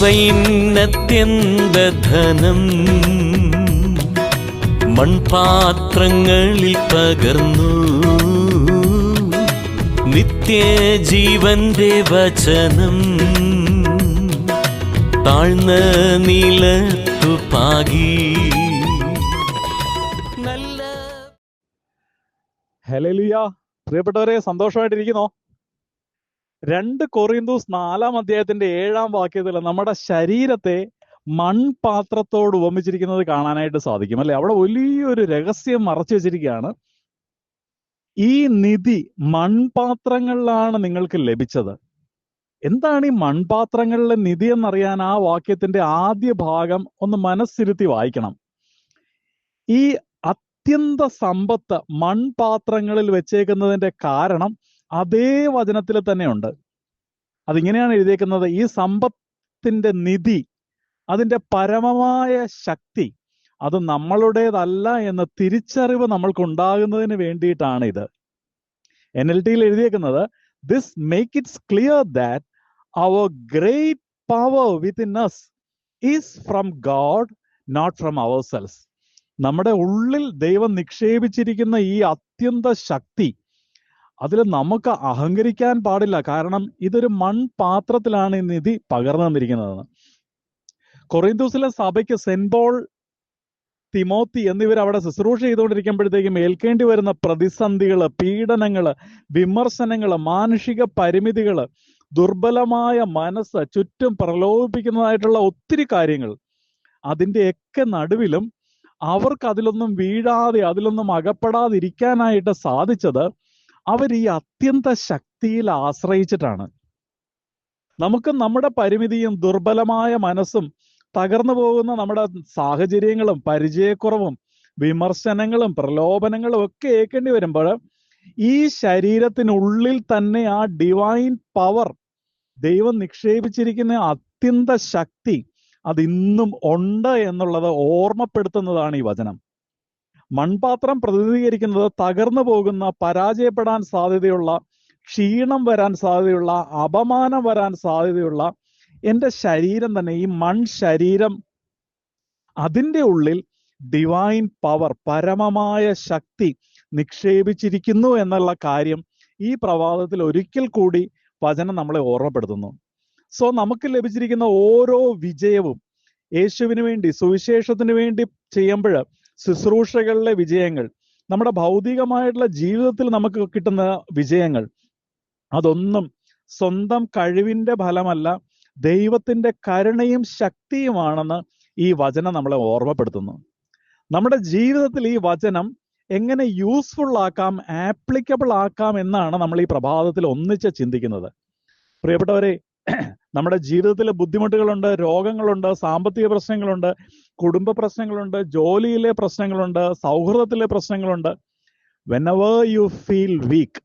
സൈന്യത്യന്ത ധനം മൺപാത്രങ്ങളിൽ പകർന്നു നിത്യജീവന്റെ വചനം. താഴ്ന്ന നിലത്തു പാകി. ഹെലലിയ പ്രിയപ്പെട്ടവരെ സന്തോഷമായിട്ടിരിക്കുന്നോ? രണ്ട് കൊറിന്തൂസ് നാലാം അധ്യായത്തിന്റെ ഏഴാം വാക്യത്തിൽ നമ്മുടെ ശരീരത്തെ മൺപാത്രത്തോട് ഉപമിച്ചിരിക്കുന്നത് കാണാനായിട്ട് സാധിക്കും. അല്ലെ? അവിടെ വലിയൊരു രഹസ്യം മറച്ചു വെച്ചിരിക്കുകയാണ്. ഈ നിധി മൺപാത്രങ്ങളിലാണ് നിങ്ങൾക്ക് ലഭിച്ചത്. എന്താണ് ഈ മൺപാത്രങ്ങളിലെ നിധി എന്നറിയാൻ ആ വാക്യത്തിന്റെ ആദ്യ ഭാഗം ഒന്ന് മനസ്സിരുത്തി വായിക്കണം. ഈ അത്യന്ത സമ്പത്ത് മൺപാത്രങ്ങളിൽ വെച്ചേക്കുന്നതിന്റെ കാരണം അതേ വചനത്തിൽ തന്നെയുണ്ട് അതിങ്ങനെയാണ് എഴുതിയേക്കുന്നത്. ഈ സമ്പത്തിന്റെ നിധി അതിന്റെ പരമമായ ശക്തി അത് നമ്മളുടേതല്ല എന്ന തിരിച്ചറിവ് നമ്മൾക്കുണ്ടാകുന്നതിന് വേണ്ടിയിട്ടാണ് ഇത് എൻ എൽ ടിയിൽ എഴുതിയേക്കുന്നത് this make its clear that our great power with in us is from God not from our selves നമ്മുടെ ഉള്ളിൽ ദൈവം നിക്ഷേപിച്ചിരിക്കുന്ന ഈ അത്യന്ത ശക്തി അതിൽ നമുക്ക് അഹങ്കരിക്കാൻ പാടില്ല. കാരണം ഇതൊരു മൺപാത്രത്തിലാണ് ഈ നിധി പകർന്നു തന്നിരിക്കുന്നത് കൊറിന്തൂസിലെ സഭയ്ക്ക് സെൻബോൾ തിമോത്തി എന്നിവർ അവിടെ ശുശ്രൂഷ ചെയ്തുകൊണ്ടിരിക്കുമ്പോഴത്തേക്കും ഏൽക്കേണ്ടി വരുന്ന പ്രതിസന്ധികൾ പീഡനങ്ങൾ വിമർശനങ്ങൾ മാനുഷിക പരിമിതികൾ ദുർബലമായ മനസ്സ് ചുറ്റും പ്രലോഭിപ്പിക്കുന്നതായിട്ടുള്ള ഒത്തിരി കാര്യങ്ങൾ. അതിന്റെയൊക്കെ നടുവിലും അവർക്ക് അതിലൊന്നും വീഴാതെ അതിലൊന്നും അകപ്പെടാതിരിക്കാനായിട്ട് സാധിച്ചത് അവർ ഈ അത്യന്ത ശക്തിയിൽ ആശ്രയിച്ചിട്ടാണ്. നമുക്ക് നമ്മുടെ പരിമിതിയും ദുർബലമായ മനസ്സും തകർന്നു പോകുന്ന നമ്മുടെ സാഹചര്യങ്ങളും പരിചയക്കുറവും വിമർശനങ്ങളും പ്രലോഭനങ്ങളും ഒക്കെ ഏൽക്കേണ്ടി വരുമ്പോൾ ഈ ശരീരത്തിനുള്ളിൽ തന്നെ ആ ഡിവൈൻ പവർ ദൈവം നിക്ഷേപിച്ചിരിക്കുന്ന അത്യന്ത ശക്തി അതിന്നും ഉണ്ട് എന്നുള്ളത് ഓർമ്മപ്പെടുത്തുന്നതാണ് ഈ വചനം. മൺപാത്രം പ്രതിനിധീകരിക്കുന്നത് തകർന്നു പോകുന്ന പരാജയപ്പെടാൻ സാധ്യതയുള്ള ക്ഷീണം വരാൻ സാധ്യതയുള്ള അപമാനം വരാൻ സാധ്യതയുള്ള എന്റെ ശരീരം തന്നെ ഈ മൺ ശരീരം അതിന്റെ ഉള്ളിൽ ഡിവൈൻ പവർ പരമമായ ശക്തി നിക്ഷേപിച്ചിരിക്കുന്നു എന്നുള്ള കാര്യം ഈ പ്രവാദത്തിൽ ഒരിക്കൽ കൂടി വചനം നമ്മളെ ഓർമ്മപ്പെടുത്തുന്നു. സോ നമുക്ക് ലഭിച്ചിരിക്കുന്ന ഓരോ വിജയവും യേശുവിന് വേണ്ടി സുവിശേഷത്തിന് വേണ്ടി ചെയ്യുമ്പോൾ ശുശ്രൂഷകളിലെ വിജയങ്ങൾ നമ്മുടെ ഭൗതികമായിട്ടുള്ള ജീവിതത്തിൽ നമുക്ക് കിട്ടുന്ന വിജയങ്ങൾ അതൊന്നും സ്വന്തം കഴിവിന്റെ ഫലമല്ല ദൈവത്തിന്റെ കരുണയും ശക്തിയുമാണെന്ന് ഈ വചനം നമ്മളെ ഓർമ്മപ്പെടുത്തുന്നു. നമ്മുടെ ജീവിതത്തിൽ ഈ വചനം എങ്ങനെ യൂസ്ഫുൾ ആക്കാം ആപ്ലിക്കബിൾ ആക്കാം എന്നാണ് നമ്മൾ ഈ പ്രഭാതത്തിൽ ഒന്നിച്ച് ചിന്തിക്കുന്നത്. പ്രിയപ്പെട്ടവരെ നമ്മുടെ ജീവിതത്തിൽ ബുദ്ധിമുട്ടുകളുണ്ട് രോഗങ്ങളുണ്ട് സാമ്പത്തിക പ്രശ്നങ്ങളുണ്ട് കുടുംബ പ്രശ്നങ്ങളുണ്ട് ജോലിയിലെ പ്രശ്നങ്ങളുണ്ട് സൗഹൃദത്തിലെ പ്രശ്നങ്ങളുണ്ട്. Whenever you feel weak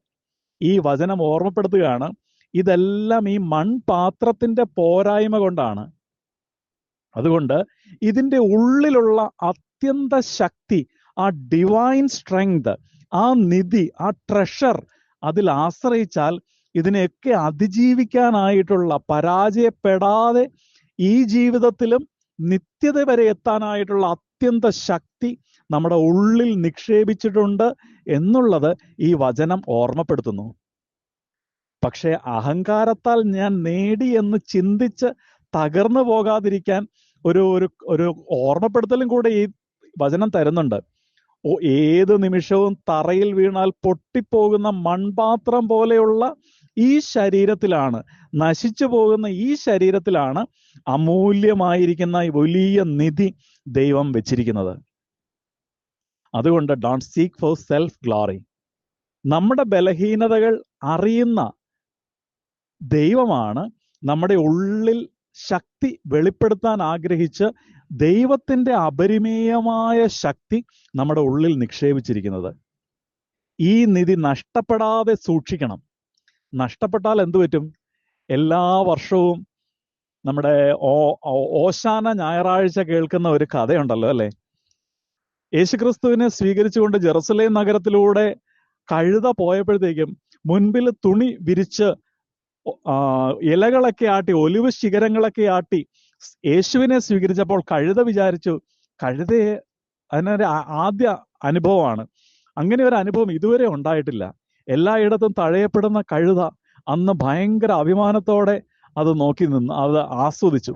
ഈ വചനം ഓർമ്മപ്പെടുത്തുകയാണ് ഇതെല്ലാം ഈ മൺപാത്രത്തിന്റെ പോരായ്മ കൊണ്ടാണ്. അതുകൊണ്ട് ഇതിന്റെ ഉള്ളിലുള്ള അത്യന്ത ശക്തി ആ ഡിവൈൻ സ്ട്രെങ്ത് ആ നിധി ആ ട്രഷർ അതിൽ ആശ്രയിച്ചാൽ ഇതിനെയൊക്കെ അതിജീവിക്കാനായിട്ടുള്ള പരാജയപ്പെടാതെ ഈ ജീവിതത്തിലും നിത്യത വരെ എത്താനായിട്ടുള്ള അത്യന്ത ശക്തി നമ്മുടെ ഉള്ളിൽ നിക്ഷേപിച്ചിട്ടുണ്ട് എന്നുള്ളത് ഈ വചനം ഓർമ്മപ്പെടുത്തുന്നു. പക്ഷേ അഹങ്കാരത്താൽ ഞാൻ നേടി എന്ന് ചിന്തിച്ച് തകർന്നു പോകാതിരിക്കാൻ ഒരു ഒരു ഓർമ്മപ്പെടുത്തലും കൂടെ ഈ വചനം തരുന്നുണ്ട്. ഏത് നിമിഷവും തറയിൽ വീണാൽ പൊട്ടിപ്പോകുന്ന മൺപാത്രം പോലെയുള്ള ഈ ശരീരത്തിലാണ് നശിച്ചു പോകുന്ന ഈ ശരീരത്തിലാണ് അമൂല്യമായിരിക്കുന്ന വലിയ നിധി ദൈവം വെച്ചിരിക്കുന്നത്. അതുകൊണ്ട് don't seek for self glory നമ്മുടെ ബലഹീനതകൾ അറിയുന്ന ദൈവമാണ് നമ്മുടെ ഉള്ളിൽ ശക്തി വെളിപ്പെടുത്താൻ ആഗ്രഹിച്ച് ദൈവത്തിന്റെ അപരിമേയമായ ശക്തി നമ്മുടെ ഉള്ളിൽ നിക്ഷേപിച്ചിരിക്കുന്നത്. ഈ നിധി നഷ്ടപ്പെടാതെ സൂക്ഷിക്കണം. നഷ്ടപ്പെട്ടാൽ എന്തു പറ്റും? എല്ലാ വർഷവും നമ്മുടെ ഓ ഓശാന ഞായറാഴ്ച കേൾക്കുന്ന ഒരു കഥയുണ്ടല്ലോ അല്ലെ? യേശുക്രിസ്തുവിനെ സ്വീകരിച്ചുകൊണ്ട് ജെറുസലേം നഗരത്തിലൂടെ കഴുത പോയപ്പോഴത്തേക്കും മുൻപിൽ തുണി വിരിച്ച് ഇലകളൊക്കെ ആട്ടി ഒലിവ് ശിഖരങ്ങളൊക്കെ ആട്ടി യേശുവിനെ സ്വീകരിച്ചപ്പോൾ കഴുത വിചാരിച്ചു കഴുതയെ അതിനൊരു ആദ്യ അനുഭവമാണ്. അങ്ങനെ ഒരു അനുഭവം ഇതുവരെ ഉണ്ടായിട്ടില്ല. എല്ലായിടത്തും തഴയപ്പെടുന്ന കഴുത അന്ന് ഭയങ്കര അഭിമാനത്തോടെ അത് നോക്കി നിന്ന് അത് ആസ്വദിച്ചു.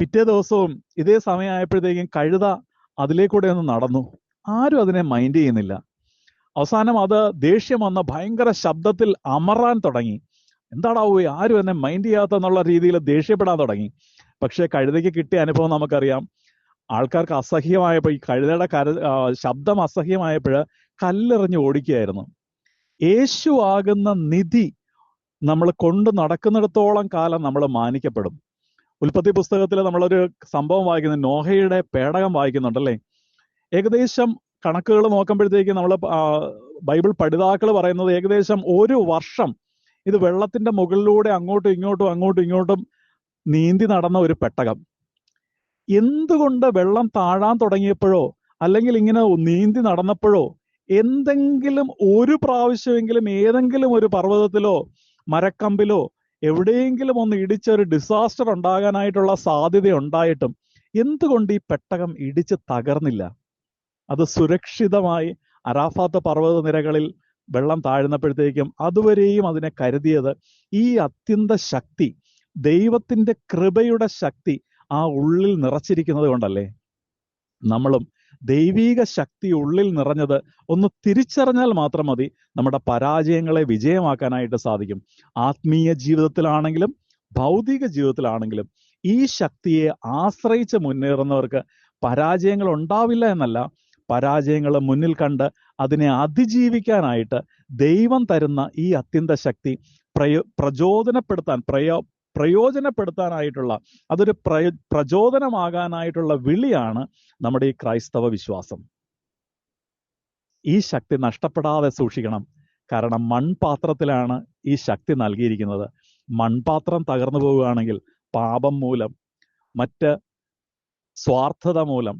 പിറ്റേ ദിവസവും ഇതേ സമയമായപ്പോഴത്തേക്കും കഴുത അതിലേക്കൂടെ ഒന്ന് നടന്നു. ആരും അതിനെ മൈൻഡ് ചെയ്യുന്നില്ല. അവസാനം അത് ദേഷ്യം വന്ന ഭയങ്കര ശബ്ദത്തിൽ അമറാൻ തുടങ്ങി. എന്താടാവൂ ആരും എന്നെ മൈൻഡ് ചെയ്യാത്ത എന്നുള്ള രീതിയിൽ ദേഷ്യപ്പെടാൻ തുടങ്ങി. പക്ഷെ കഴുതയ്ക്ക് കിട്ടിയ അനുഭവം നമുക്കറിയാം. ആൾക്കാർക്ക് അസഹ്യമായപ്പോൾ ഈ കഴുതയുടെ കര ശബ്ദം അസഹ്യമായപ്പോൾ കല്ലെറിഞ്ഞ് ഓടിക്കുകയായിരുന്നു. യേശു ആകുന്ന നിധി നമ്മൾ കൊണ്ട് നടക്കുന്നിടത്തോളം കാലം നമ്മൾ മാനിക്കപ്പെടും. ഉൽപ്പത്തി പുസ്തകത്തിൽ നമ്മളൊരു സംഭവം വായിക്കുന്നു. നോഹയുടെ പേടകം വായിക്കുന്നുണ്ടല്ലേ? ഏകദേശം കണക്കുകൾ നോക്കുമ്പോഴത്തേക്ക് നമ്മൾ ബൈബിൾ പഠിതാക്കൾ പറയുന്നത് ഏകദേശം ഒരു വർഷം ഇത് വെള്ളത്തിന്റെ മുകളിലൂടെ അങ്ങോട്ടും ഇങ്ങോട്ടും അങ്ങോട്ടും ഇങ്ങോട്ടും നീന്തി നടന്ന ഒരു പെട്ടകം. എന്തുകൊണ്ട് വെള്ളം താഴാൻ തുടങ്ങിയപ്പോഴോ അല്ലെങ്കിൽ ഇങ്ങനെ നീന്തി നടന്നപ്പോഴോ എന്തെങ്കിലും ഒരു പ്രാവശ്യമെങ്കിലും ഏതെങ്കിലും ഒരു പർവതത്തിലോ മരക്കമ്പിലോ എവിടെയെങ്കിലും ഒന്ന് ഇടിച്ച ഒരു ഡിസാസ്റ്റർ ഉണ്ടാകാനായിട്ടുള്ള സാധ്യത ഉണ്ടായിട്ടും എന്തുകൊണ്ട് ഈ പെട്ടകം ഇടിച്ച് തകർന്നില്ല? അത് സുരക്ഷിതമായി അറാഫാത്ത് പർവത നിരകളിൽ വെള്ളം താഴ്ന്നപ്പോഴത്തേക്കും അതുവരെയും അതിനെ കരുതിയത് ഈ അത്യന്ത ശക്തി ദൈവത്തിന്റെ കൃപയുടെ ശക്തി ആ ഉള്ളിൽ നിറച്ചിരിക്കുന്നത് കൊണ്ടല്ലേ? നമ്മളും ദൈവീക ശക്തി ഉള്ളിൽ നിറഞ്ഞത് ഒന്ന് തിരിച്ചറിഞ്ഞാൽ മാത്രം മതി നമ്മുടെ പരാജയങ്ങളെ വിജയമാക്കാനായിട്ട് സാധിക്കും. ആത്മീയ ജീവിതത്തിലാണെങ്കിലും ഭൗതിക ജീവിതത്തിലാണെങ്കിലും ഈ ശക്തിയെ ആശ്രയിച്ച് മുന്നേറുന്നവർക്ക് പരാജയങ്ങൾ ഉണ്ടാവില്ല എന്നല്ല പരാജയങ്ങൾ മുന്നിൽ കണ്ട് അതിനെ അതിജീവിക്കാനായിട്ട് ദൈവം തരുന്ന ഈ അത്യന്ത ശക്തി പ്രയോ പ്രചോദനപ്പെടുത്താൻ പ്രയോ പ്രയോജനപ്പെടുത്താനായിട്ടുള്ള അതൊരു പ്രയോ പ്രചോദനമാകാനായിട്ടുള്ള വിളിയാണ് നമ്മുടെ ഈ ക്രൈസ്തവ വിശ്വാസം. ഈ ശക്തി നഷ്ടപ്പെടാതെ സൂക്ഷിക്കണം. കാരണം മൺപാത്രത്തിലാണ് ഈ ശക്തി നൽകിയിരിക്കുന്നത്. മൺപാത്രം തകർന്നു പോവുകയാണെങ്കിൽ പാപം മൂലം മറ്റ് സ്വാർത്ഥത മൂലം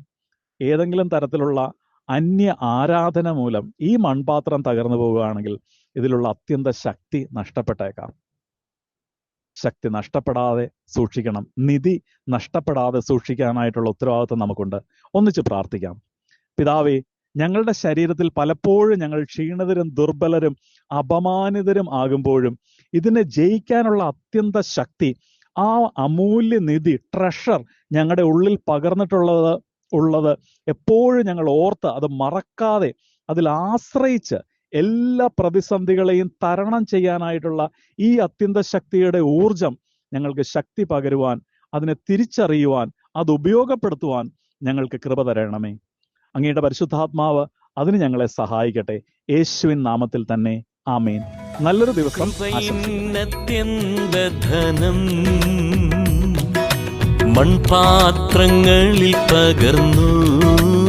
ഏതെങ്കിലും തരത്തിലുള്ള അന്യ ആരാധന മൂലം ഈ മൺപാത്രം തകർന്നു പോവുകയാണെങ്കിൽ ഇതിലുള്ള അത്യന്ത ശക്തി നഷ്ടപ്പെട്ടേക്കാം. ശക്തി നഷ്ടപ്പെടാതെ സൂക്ഷിക്കണം. നിധി നഷ്ടപ്പെടാതെ സൂക്ഷിക്കാനായിട്ടുള്ള ഉത്തരവാദിത്വം നമുക്കുണ്ട്. ഒന്നിച്ച് പ്രാർത്ഥിക്കാം. പിതാവേ ഞങ്ങളുടെ ശരീരത്തിൽ പലപ്പോഴും ഞങ്ങൾ ക്ഷീണിതരും ദുർബലരും അപമാനിതരും ആകുമ്പോഴും ഇതിനെ ജയിക്കാനുള്ള അത്യന്ത ശക്തി ആ അമൂല്യ നിധി ട്രഷർ ഞങ്ങളുടെ ഉള്ളിൽ പകർന്നിട്ടുള്ളത് ഉള്ളത് എപ്പോഴും ഞങ്ങൾ ഓർത്ത് അത് മറക്കാതെ അതിൽ ആശ്രയിച്ച് എല്ലാ പ്രതിസന്ധികളെയും തരണം ചെയ്യാനായിട്ടുള്ള ഈ അത്യന്ത ശക്തിയുടെ ഊർജം ഞങ്ങൾക്ക് ശക്തി പകരുവാൻ അതിനെ തിരിച്ചറിയുവാൻ അത് ഉപയോഗപ്പെടുത്തുവാൻ ഞങ്ങൾക്ക് കൃപ തരണമേ. അങ്ങയുടെ പരിശുദ്ധാത്മാവ് അതിന് ഞങ്ങളെ സഹായിക്കട്ടെ. യേശുവിൻ നാമത്തിൽ തന്നെ. ആമേൻ. നല്ലൊരു ദിവസം കൃപയിന്നത്യന്തധനം മൺപാത്രങ്ങളിൽ പകർന്നു.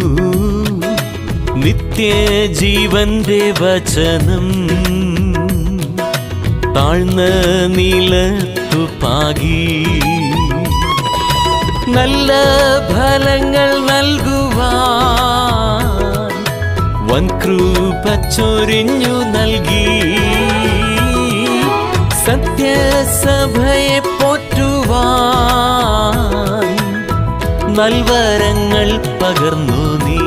നിത്യജീവന്റെ വചനം താഴ്ന്ന നിലത്തു പാകി. നല്ല ഫലങ്ങൾ നൽകുവാൻ വൻകൃപ നൽകി. സത്യസഭയെ പോറ്റുവാൻ നൽവരങ്ങൾ പകർന്നു നീ.